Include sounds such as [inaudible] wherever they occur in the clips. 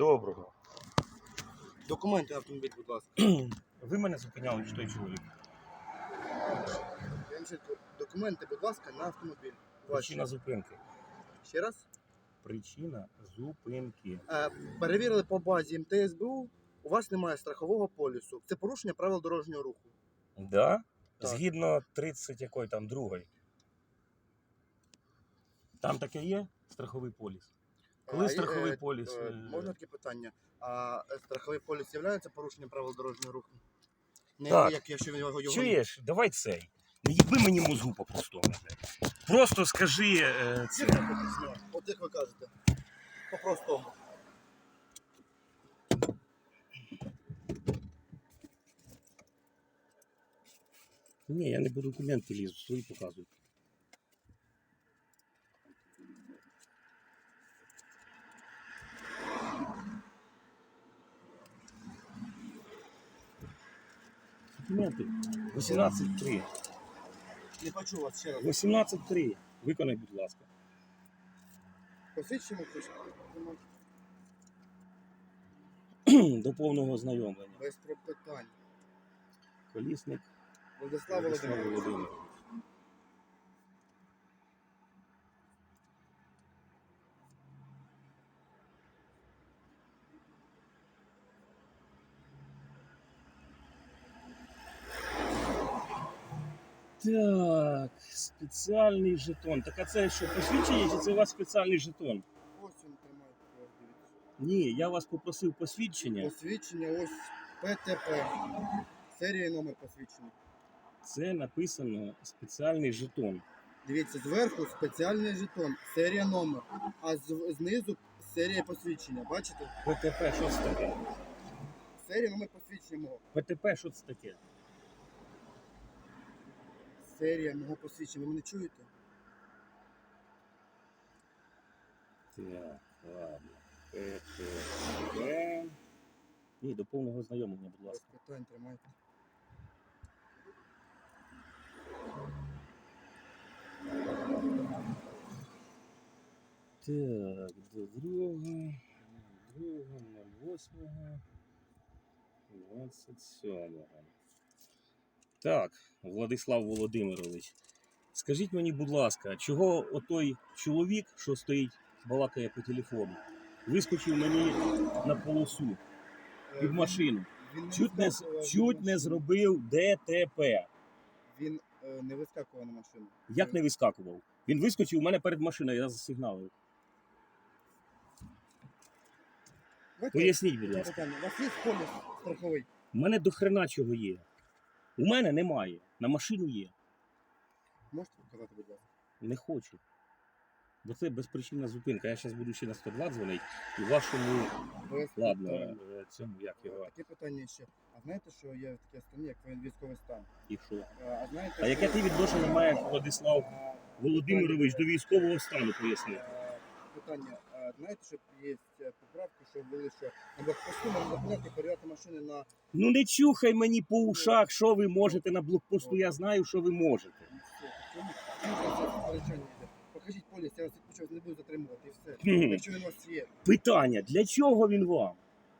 Доброго. Документи автомобіль, будь ласка. [clears throat] Ви мене зупиняли, чи той чоловік? Я вам ще кажу, Документи, будь ласка, на автомобіль. Ваші. Причина зупинки. Ще раз. Причина зупинки. Е, перевірили по базі МТСБУ. У вас немає страхового полісу. Це порушення правил дорожнього руху. Да? Так. Згідно 30 якої там другої. Там таке є страховий поліс. Коли А, страховий е, поліс? е, е, Можна таке питання? А е, страховий поліс є порушенням правил дорожнього руху? Не Так. як якщо він його Чуєш, давай цей. Не їби мені мозгу по-простому. Просто скажи е, це. От як ви кажете. По-простому. Ні, я не буду документи лізу, свої показую. Документи. 18.3. Не почув вас ще раз. 18.3. Виконай, будь ласка. Посвідчимо хтось? [clears throat] До повного ознайомлення. Без питань. Колісник Владислав Володимирович. Так, спеціальний жетон. Так а це що, посвідчення чи це у вас спеціальний жетон? Ось він тримає. Ні, я вас попросив посвідчення. Посвідчення ось ПТП. Серія номер посвідчення. Це написано спеціальний жетон. Дивіться, зверху спеціальний жетон, серія номер, а з- знизу серія посвідчення. Бачите? ПТП, що це таке? Серія номер посвідчення мого. ПТП, що це таке? Серія мого посвідчення. Ви мене чуєте? Так, ладно. ПТП. Ні, до повного знайомлення, будь ласка. питань тримайте. Так, до другого, другого, 08, 27. Так, Владислав Володимирович, скажіть мені, будь ласка, чого отой чоловік, що стоїть, балакає по телефону, вискочив мені на полосу Е, під машину, Він чуть не, вискакував чуть не зробив ДТП. Він е, не вискакував на машину. Як не вискакував? Він вискочив у мене перед машиною, я засигналив. Давайте Поясніть, будь ласка. питання. У вас є поліс страховий? У мене до хрена чого є. У мене немає. На машину є. Можете показати, будь ласка? Не хочу. Бо це безпричинна зупинка. Я зараз буду ще на 102 дзвонити і вашому. Ладно, е, цьому як його. Таке питання ще. А знаєте, що є в такій стані, як військовий стан? І що? Е, А знаєте, А яке що- ти відношення має Владислав Володимирович до військового стану, поясни? Е, Питання. Знаєте, що є е, поправки, що ввели, що на блокпосту можна зупиняти перевіряти машини на Ну не чухай мені по ушах, що ви можете на блокпосту. Я знаю, що ви можете. Йде? Покажіть поліс, я вас відпочив, не буду затримувати і все. Якщо він у вас є. Питання: для чого він вам?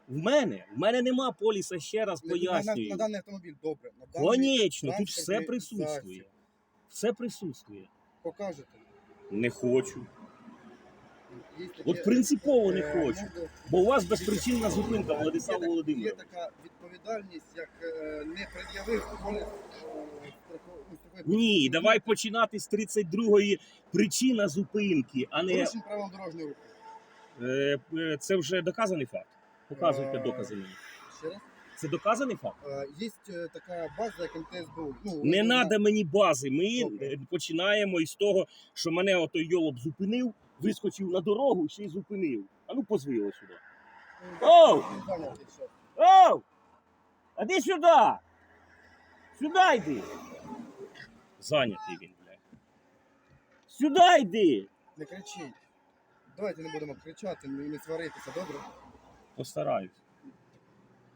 В мене? В мене нема поліса, ще раз На, на, на, пояснюю. на даний автомобіль добре. На даний Конечно, тут транспортний все присутствує. засіб. Все присутствує. Покажете. Не хочу. От принципово не е, хочу. Бо у вас безпричинна зупинка, Владислав так- Є така відповідальність, як е, не пред'явив е, Ні, давай починати з 32-ї причина зупинки, а не Порушень правил дорожнього руху. це вже доказаний факт. Показуйте докази мені. Ще раз. Це доказаний факт? Є така база, як МТСБУ. Ну, Не треба мені бази. Ми Добре. починаємо із того, що мене отой йолоп зупинив, вискочив на дорогу і ще й зупинив. А ну позви його сюди. Оу! Він зайнятий ще. Оу! А ти сюди! Сюди йди! Зайнятий він, блядь. Сюди йди! Не кричіть. Давайте не будемо кричати, не, не сваритися, добре? Постараюсь.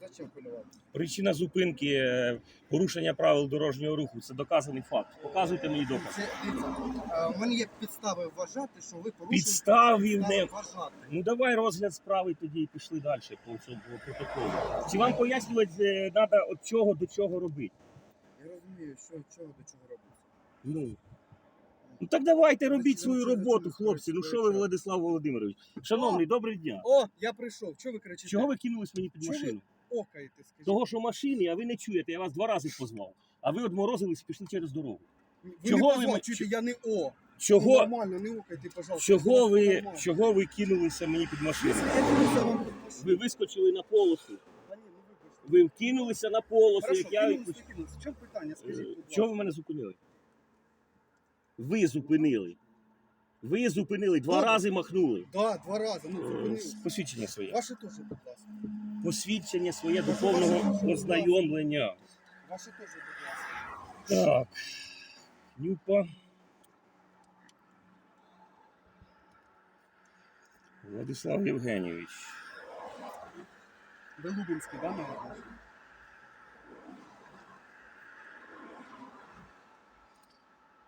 Зачем хвилювати? Причина зупинки е, порушення правил дорожнього руху це доказаний факт. Показуйте мені доказ. Це, дивіться, е, у мене є підстави вважати, що ви Підставів підстави не- вважати. Ну давай розгляд справи тоді і пішли далі по цьому протоколу. Чи вам пояснювати треба від чого до чого робити? Я розумію, що чого до чого робиться. Ну. Ну так давайте робіть свою роботу, хлопці. Ну що ви. Владислав Володимирович? Шановний, добрий дня. О, я прийшов. Чого ви кричите? Чого ви кинулись мені під Чого ви- машину? Окаєте, скажіть? Того, що машини, а ви не чуєте, я вас два рази позвав. А ви одморозились і пішли через дорогу. Ви чого не ви позвали, ме- чуєте, я не О. Ну, Чого, нормально, не окайте, пожалуйста. чого, ви, нормально. чого ви кинулися мені під машину? Я дивлюся вам під машину. Ви вискочили на полосу. Та ні, ну вибачте. Ви вкинулися на полосу, Хорошо, як я. кинулись. В чому питання? Скажіть, Е, будь ласка. Чого ви мене зупинили? Ви зупинили. Ви зупинили, два Добре. рази махнули. Да, два рази, ну Е, зупинились. Посвідчення своє. Ваше теж, будь ласка. Посвідчення своє до повного ознайомлення. Ваше теж, будь ласка. Так. Нюпа. Владислав Євгенійович. Ви Лубенський, да, наверное?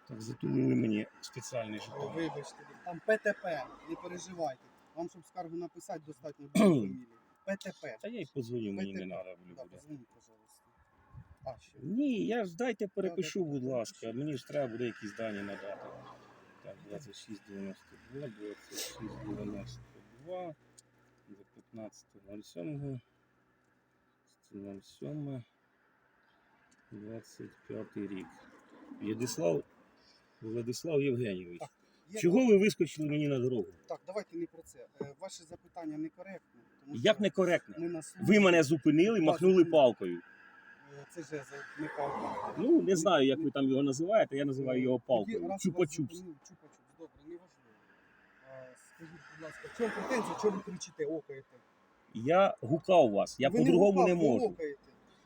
Так, затулили мені спеціальний жетон. Вибачте, там ПТП, не переживайте. Вам, щоб скаргу написати, достатньо буде [clears throat] фамілії. ПТП. Та я й позвоню, мені не треба Да, буде. позвоніть, пожалуйста. А, ще. Ні, я ж дайте перепишу, будь ласка. Мені ж треба буде якісь дані надати. Так, 2692, 2692, до 15.07, 07, 25 рік. Владислав, Владислав Євгенійович. Так, Є- Чого ви вискочили мені на дорогу? Так, давайте не про це. Е, Ваше запитання некоректне. Тому Як що некоректно? ми на службі. Ви мене зупинили, махнули палкою. Е, Це жезл, не палка. Ну, не знаю, як ви там його називаєте, я називаю його Тоді, палкою. раз вас Чупа-чупс. зупинили, Чупа-чупс, добре, неважливо. А, Скажіть, будь ласка, в чому претензія, чого ви кричите, окаєте? Я гукав вас, я Ви по-другому гукав, не ви можу. окаєте.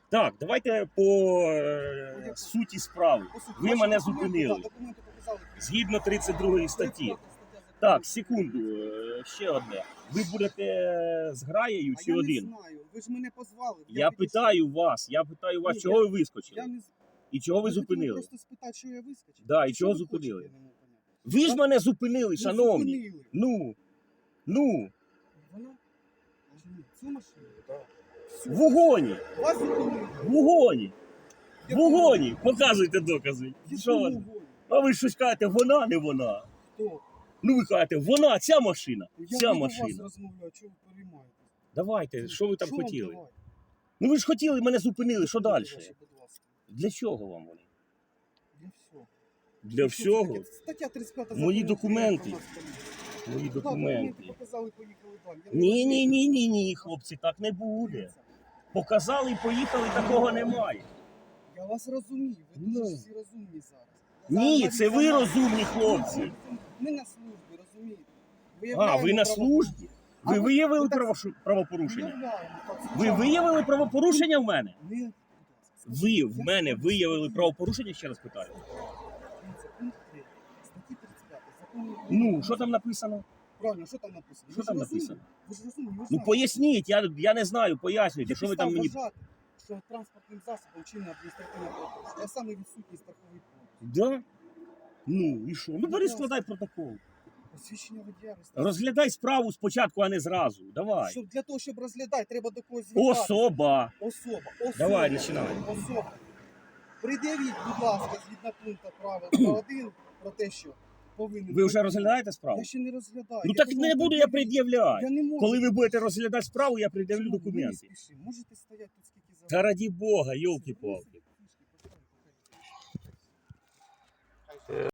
Так, давайте по е, суті справи. По суті, Ви ваші мене документи, зупинили. Документи. Згідно 32 статті. 35 стаття закону. Так, секунду, е, ще одне. Ви будете з граєю А чи я один? не знаю, ви ж мене позвали. Я підійшов. питаю вас, я питаю вас, Ні, чого я- ви Я вискочили? не... І чого ви хотіли зупинили? просто спитати, що я вискочив. Да, і чого ви хочете, зупинили? я не можу поняти. Ви ж мене зупинили, Ви шановні. зупинили. Ну, ну, Вона? Ні, Цю машину? В вогоні, Вас зупинили. в Я вогоні. Показуйте докази. Я Що ви? А ви щось кажете, вона, не вона. Хто? Ну ви кажете, вона, ця машина, Я ця не до вас машина. розмовляю, чого ви переймаєте? Давайте, що ви там Що вам хотіли? давати? Ну ви ж хотіли, мене зупинили, що далі? Ваші, будь ласка. Для чого вам вони? Для всього. Для Що це всього? таке? Стаття 35 Мої України документи. про нас поліцію. Мої Да, документи документи. показали, поїхали далі. Я не Ні, ні, ні, ні, ні, хлопці, так не буде. Показали і поїхали, такого немає. Я вас розумію, ви Ну. дуже всі розумні зараз. Ні, це ви розумні хлопці. Ми на службі, розумієте? А, Виявляємо ви на право- службі? Ви А ви- виявили ви так- правош- правопорушення? Виявляємо, так, Ви звичайно. виявили правопорушення в мене? Ми, будь ласка, Ви в мене виявили правопорушення, ще раз питаю. Дивіться, пункт 3, статті 35 закону України Ну, що там написано? Правильно, що там написано? Що Ви ж там розумні? написано? Ви ж розумні, ви ж Ну знаєте. поясніть, я, я не знаю, пояснюйте, що ви там мені. вважати, що транспортним засобом чинне адміністративне правопорушення, а саме відсутність страховий поліс. Да? Ну і що? Ну бери складай протокол. Посвідчення водія реєстрації. Розглядай справу спочатку, а не зразу. Давай. Щоб для того, щоб розглядати, треба до когось звертатися. Особа. Особа. Особа. Давай, починай. Особа. Придивіть, будь ласка, згідно пункту правил один про те, що повинен... Ви вже розглядаєте справу? Я ще не розглядаю. Ну так кажу, не буду я пред'являти. Я не можу. Коли ви будете розглядати справу, я пред'явлю Чому? Ви не документи. Можете стояти. Та раді Бога, йолки-палки.